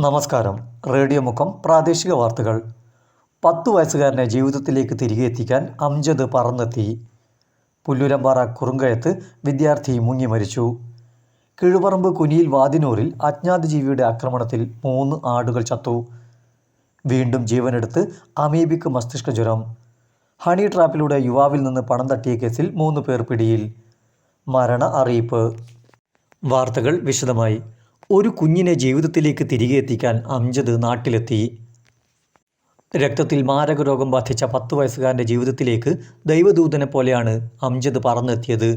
നമസ്കാരം. റേഡിയോ മുഖം പ്രാദേശിക വാർത്തകൾ. പത്തു വയസ്സുകാരനെ ജീവിതത്തിലേക്ക് തിരികെ എത്തിക്കാൻ അംജദ് പറന്നെത്തി. പുല്ലൂരമ്പാറ കുറുങ്കയത്ത് വിദ്യാർത്ഥി മുങ്ങി മരിച്ചു. കിഴുപറമ്പ് കുനിയിൽ വാദിനൂരിൽ അജ്ഞാത ജീവിയുടെ ആക്രമണത്തിൽ മൂന്ന് ആടുകൾ ചത്തു. വീണ്ടും ജീവനെടുത്ത് അമീബിക്ക് മസ്തിഷ്ക ജ്വരം. ഹണി ട്രാപ്പിലൂടെ യുവാവിൽ നിന്ന് പണം തട്ടിയ കേസിൽ മൂന്ന് പേർ പിടിയിൽ. മരണ അറിയിപ്പ്. വാർത്തകൾ വിശദമായി. ഒരു കുഞ്ഞിനെ ജീവിതത്തിലേക്ക് തിരികെ എത്തിക്കാൻ അംജദ് നാട്ടിലെത്തി. രക്തത്തിൽ മാരക രോഗം ബാധിച്ച പത്ത് വയസ്സുകാരന്റെ ജീവിതത്തിലേക്ക് ദൈവദൂതനെ പോലെയാണ് അംജദ് പറന്നെത്തിയത്.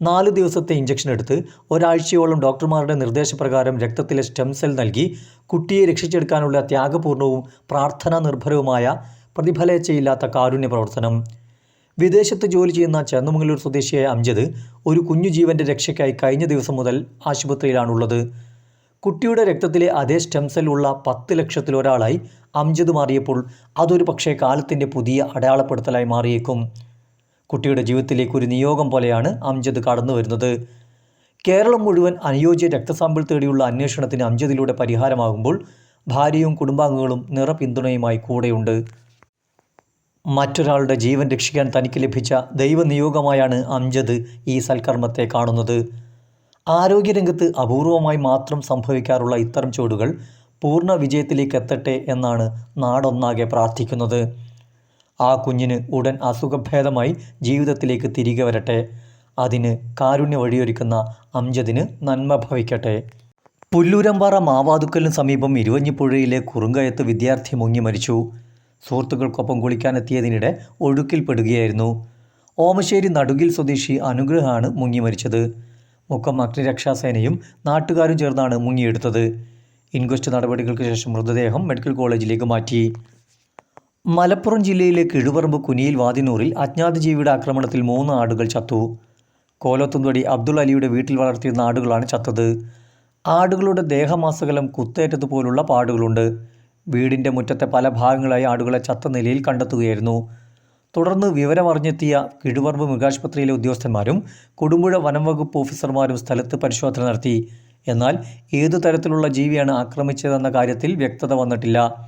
നാല് ദിവസത്തെ ഇഞ്ചക്ഷൻ എടുത്ത് ഒരാഴ്ചയോളം ഡോക്ടർമാരുടെ നിർദ്ദേശപ്രകാരം രക്തത്തിലെ സ്റ്റെം സെൽ നൽകി കുട്ടിയെ രക്ഷിച്ചെടുക്കാനുള്ള ത്യാഗപൂർണവും പ്രാർത്ഥനാ നിർഭരവുമായ പ്രതിഫലേച്ഛയില്ലാത്ത കാരുണ്യ പ്രവർത്തനം വിദേശത്ത് ജോലി ചെയ്യുന്ന ചെന്നമംഗലൂർ സ്വദേശിയായ അംജദ് ഒരു കുഞ്ഞു ജീവന്റെ രക്ഷയ്ക്കായി കഴിഞ്ഞ ദിവസം മുതൽ ആശുപത്രിയിലാണുള്ളത്. കുട്ടിയുടെ രക്തത്തിലെ അതേ സ്റ്റെം സെൽ ഉള്ള പത്ത് ലക്ഷത്തിലൊരാളായി അംജദ് മാറിയപ്പോൾ അതൊരു പക്ഷേ കാലത്തിന്റെ പുതിയ അടയാളപ്പെടുത്തലായി മാറിയേക്കും. കുട്ടിയുടെ ജീവിതത്തിലേക്ക് ഒരു നിയോഗം പോലെയാണ് അംജദ് കടന്നു വരുന്നത്. കേരളം മുഴുവൻ അനുയോജ്യ രക്തസാമ്പിൾ തേടിയുള്ള അന്വേഷണത്തിന് അംജദിലൂടെ പരിഹാരമാകുമ്പോൾ ഭാര്യയും കുടുംബാംഗങ്ങളും നിറപിന്തുണയുമായി കൂടെയുണ്ട്. മറ്റൊരാളുടെ ജീവൻ രക്ഷിക്കാൻ തനിക്ക് ലഭിച്ച ദൈവനിയോഗമായാണ് അംജദ് ഈ സൽക്കർമ്മത്തെ കാണുന്നത്. ആരോഗ്യരംഗത്ത് അപൂർവമായി മാത്രം സംഭവിക്കാറുള്ള ഇത്തരം ചുവടുകൾ പൂർണ വിജയത്തിലേക്ക് എത്തട്ടെ എന്നാണ് നാടൊന്നാകെ പ്രാർത്ഥിക്കുന്നത്. ആ കുഞ്ഞിന് ഉടൻ അസുഖഭേദമായി ജീവിതത്തിലേക്ക് തിരികെ വരട്ടെ. അതിന് കാരുണ്യ വഴിയൊരുക്കുന്ന അംജദിന് നന്മ ഭവിക്കട്ടെ. പുല്ലൂരമ്പാറ മാവാതുക്കലിന് സമീപം ഇരുവഞ്ഞിപ്പുഴയിലെ കുറുങ്കയത്ത് വിദ്യാർത്ഥി മുങ്ങി മരിച്ചു. സുഹൃത്തുക്കൾക്കൊപ്പം കുളിക്കാനെത്തിയതിനിടെ ഒഴുക്കിൽപ്പെടുകയായിരുന്നു. ഓമശ്ശേരി നടുകിൽ സ്വദേശി അനുഗ്രഹമാണ് മുങ്ങി മരിച്ചത്. മുക്കം അഗ്നിരക്ഷാസേനയും നാട്ടുകാരും ചേർന്നാണ് മുങ്ങിയെടുത്തത്. ഇൻക്വസ്റ്റ് നടപടികൾക്ക് ശേഷം മൃതദേഹം മെഡിക്കൽ കോളേജിലേക്ക് മാറ്റി. മലപ്പുറം ജില്ലയിലെ കിഴുപറമ്പ് കുനിയിൽ വാതിനൂറിൽ അജ്ഞാത ജീവിയുടെ ആക്രമണത്തിൽ മൂന്ന് ആടുകൾ ചത്തു. കോലത്തുംതൊടി അബ്ദുൾ അലിയുടെ വീട്ടിൽ വളർത്തിയിരുന്ന ആടുകളാണ് ചത്തത്. ആടുകളുടെ ദേഹമാസകലം കുത്തേറ്റതുപോലുള്ള പാടുകളുണ്ട്. വീടിന്റെ മുറ്റത്തെ പല ഭാഗങ്ങളായി ആടുകളെ ചത്ത നിലയിൽ കണ്ടെത്തുകയായിരുന്നു. തുടർന്ന് വിവരമറിഞ്ഞെത്തിയ കിഴുപറമ്പ് മൃഗാശുപത്രിയിലെ ഉദ്യോഗസ്ഥന്മാരും കൊടുമ്പുഴ വനം വകുപ്പ് ഓഫീസർമാരും സ്ഥലത്ത് പരിശോധന നടത്തി. എന്നാൽ ഏതു തരത്തിലുള്ള ജീവിയാണ് ആക്രമിച്ചതെന്ന കാര്യത്തിൽ വ്യക്തത വന്നിട്ടില്ല.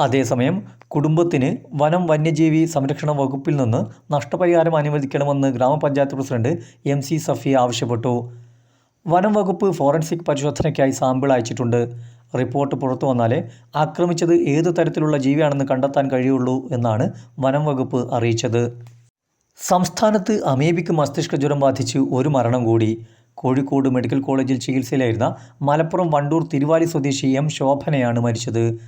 അതേസമയം കുടുംബത്തിന് വനം വന്യജീവി സംരക്ഷണ വകുപ്പിൽ നിന്ന് നഷ്ടപരിഹാരം അനുവദിക്കണമെന്ന് ഗ്രാമപഞ്ചായത്ത് പ്രസിഡന്റ് എം സി സഫി ആവശ്യപ്പെട്ടു. വനം വകുപ്പ് ഫോറൻസിക് പരിശോധനയ്ക്കായി സാമ്പിൾ അയച്ചിട്ടുണ്ട്. റിപ്പോർട്ട് പുറത്തു വന്നാലേ ആക്രമിച്ചത് ഏതു തരത്തിലുള്ള ജീവിയാണെന്ന് കണ്ടെത്താൻ കഴിയുള്ളൂ എന്നാണ് വനം വകുപ്പ് അറിയിച്ചത്. സംസ്ഥാനത്ത് അമേബിക്ക് മസ്തിഷ്ക ജ്വരം ബാധിച്ച് ഒരു മരണം കൂടി. കോഴിക്കോട് മെഡിക്കൽ കോളേജിൽ ചികിത്സയിലായിരുന്ന മലപ്പുറം വണ്ടൂർ തിരുവാലി സ്വദേശി എം ശോഭനയാണ് മരിച്ചത്.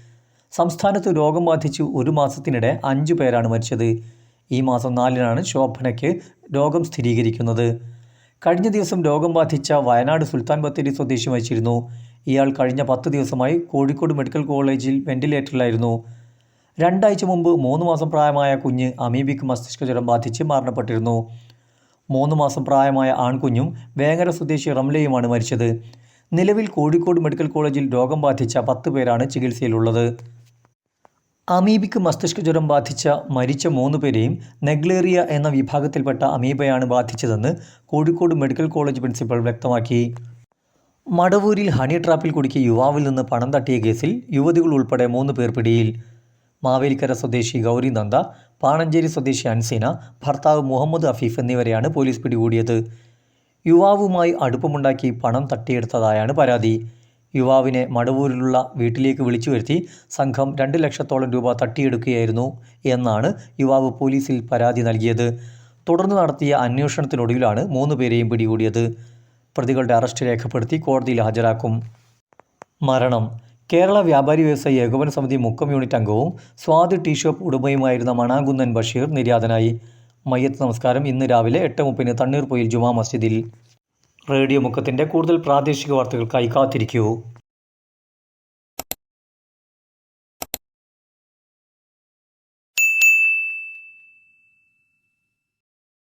സംസ്ഥാനത്ത് രോഗം ബാധിച്ച് ഒരു മാസത്തിനിടെ അഞ്ചു പേരാണ് മരിച്ചത്. ഈ മാസം നാലിനാണ് ശോഭനയ്ക്ക് രോഗം സ്ഥിരീകരിക്കുന്നത്. കഴിഞ്ഞ ദിവസം രോഗം ബാധിച്ച വയനാട് സുൽത്താൻ ബത്തേരി സ്വദേശി മരിച്ചിരുന്നു. ഇയാൾ കഴിഞ്ഞ പത്ത് ദിവസമായി കോഴിക്കോട് മെഡിക്കൽ കോളേജിൽ വെന്റിലേറ്ററിലായിരുന്നു. രണ്ടാഴ്ച മുമ്പ് മൂന്ന് മാസം പ്രായമായ കുഞ്ഞ് അമീബിക്ക് മസ്തിഷ്ക ജ്വരം ബാധിച്ച് മരണപ്പെട്ടിരുന്നു. മൂന്ന് മാസം പ്രായമായ ആൺകുഞ്ഞും വേങ്ങര സ്വദേശി റംലയുമാണ് മരിച്ചത്. നിലവിൽ കോഴിക്കോട് മെഡിക്കൽ കോളേജിൽ രോഗം ബാധിച്ച പത്ത് പേരാണ് ചികിത്സയിലുള്ളത്. അമീബിക്ക് മസ്തിഷ്ക ജ്വരം ബാധിച്ച മരിച്ച മൂന്ന് പേരെയും നെഗ്ലേറിയ എന്ന വിഭാഗത്തിൽപ്പെട്ട അമീബയാണ് ബാധിച്ചതെന്ന് കോഴിക്കോട് മെഡിക്കൽ കോളേജ് പ്രിൻസിപ്പൽ വ്യക്തമാക്കി. മടവൂരിൽ ഹണി ട്രാപ്പിൽ കുടുക്കിയ യുവാവിൽ നിന്ന് പണം തട്ടിയ കേസിൽ യുവതികൾ ഉൾപ്പെടെ മൂന്ന് പേർ പിടിയിൽ. മാവേലിക്കര സ്വദേശി ഗൗരി നന്ദ പാണഞ്ചേരി സ്വദേശി അൻസീന ഭർത്താവ് മുഹമ്മദ് അഫീഫ് എന്നിവരെയാണ് പോലീസ് പിടികൂടിയത്. യുവാവുമായി അടുപ്പമുണ്ടാക്കി പണം തട്ടിയെടുത്തതായാണ് പരാതി. യുവാവിനെ മടവൂരിലുള്ള വീട്ടിലേക്ക് വിളിച്ചു വരുത്തി സംഘം രണ്ട് ലക്ഷത്തോളം രൂപ തട്ടിയെടുക്കുകയായിരുന്നു എന്നാണ് യുവാവ് പോലീസിൽ പരാതി നൽകിയത്. തുടർന്ന് നടത്തിയ അന്വേഷണത്തിനൊടുവിലാണ് മൂന്ന് പേരെയും പിടികൂടിയത്. പ്രതികളുടെ അറസ്റ്റ് രേഖപ്പെടുത്തി കോടതിയിൽ ഹാജരാക്കും. മരണം. കേരള വ്യാപാരി വ്യവസായി ഏകോപന സമിതി മുക്കം യൂണിറ്റ് അംഗവും സ്വാതി ടീ ഷോപ്പ് ഉടമയുമായിരുന്ന മണാകുന്നൻ ബഷീർ നിര്യാതനായി. മയ്യത്ത് നമസ്കാരം. ഇന്ന് രാവിലെ എട്ട് മുപ്പതിന് തണ്ണീർപ്പൊയിൽ ജുമാ മസ്ജിദിൽ. റേഡിയോ മുക്കത്തിന്റെ കൂടുതൽ പ്രാദേശിക വാർത്തകൾക്കായി കാത്തിരിക്കൂ.